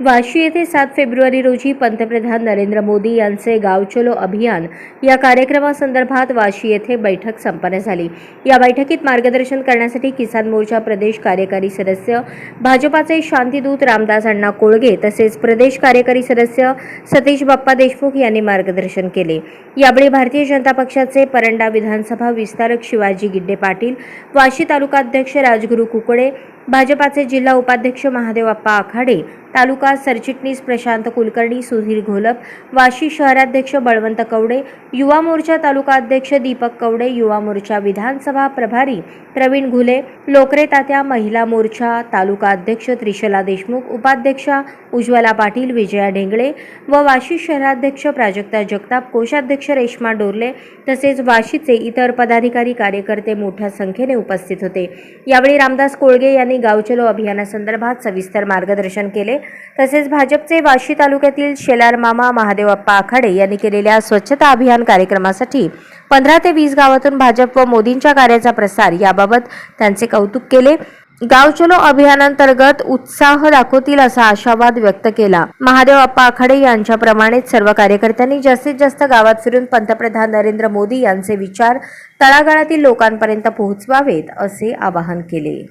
वाशी येथे सात फेब्रुवारी रोजी पंतप्रधान नरेंद्र मोदी यांचे गाव चलो अभियान या कार्यक्रमासंदर्भात वाशी येथे बैठक संपन्न झाली. या बैठकीत मार्गदर्शन करण्यासाठी किसान मोर्चा प्रदेश कार्यकारी सदस्य भाजपाचे शांतीदूत रामदास अण्णा कोळगे तसेच प्रदेश कार्यकारी सदस्य सतीश बाप्पा देशमुख यांनी मार्गदर्शन केले. यावेळी भारतीय जनता पक्षाचे परंडा विधानसभा विस्तारक शिवाजी गिड्डे पाटील वाशी तालुकाध्यक्ष राजगुरू कुकडे भाजपाचे जिल्हा उपाध्यक्ष महादेव आप्पा आखाडे तालुका सरचिटणीस प्रशांत कुलकर्णी सुधीर घोलप वाशी शहराध्यक्ष बळवंत कवडे युवा मोर्चा तालुका अध्यक्ष दीपक कवडे युवा मोर्चा विधानसभा प्रभारी प्रवीण घुले लोकरे तात्या महिला मोर्चा तालुका अध्यक्ष त्रिशला देशमुख उपाध्यक्षा उज्ज्वला पाटील विजया ढेंगळे व वाशी शहराध्यक्ष प्राजक्ता जगताप कोषाध्यक्ष रेश्मा डोरले तसेच वाशीचे इतर पदाधिकारी कार्यकर्ते मोठ्या संख्येने उपस्थित होते. यावेळी रामदास कोळगे यांनी गावचलो अभियानासंदर्भात सविस्तर मार्गदर्शन केले. तसेच भाजपचे वाशी तालुक्यातील शेलार मामा महादेवप्पा आखाडे यांनी केलेल्या स्वच्छता अभियान कार्यक्रमासाठी पंधरा ते वीस गावातून भाजप व मोदींच्या कार्याचा प्रसार याबाबत त्यांचे कौतुक केले. गाव चलो अभियानांतर्गत उत्साह दाखवतील असा आशावाद व्यक्त केला. महादेव अप्पा आखाडे यांच्याप्रमाणेच सर्व कार्यकर्त्यांनी जास्तीत जास्त गावात फिरून पंतप्रधान नरेंद्र मोदी यांचे विचार तळागाळातील लोकांपर्यंत पोहोचवावेत असे आवाहन केले.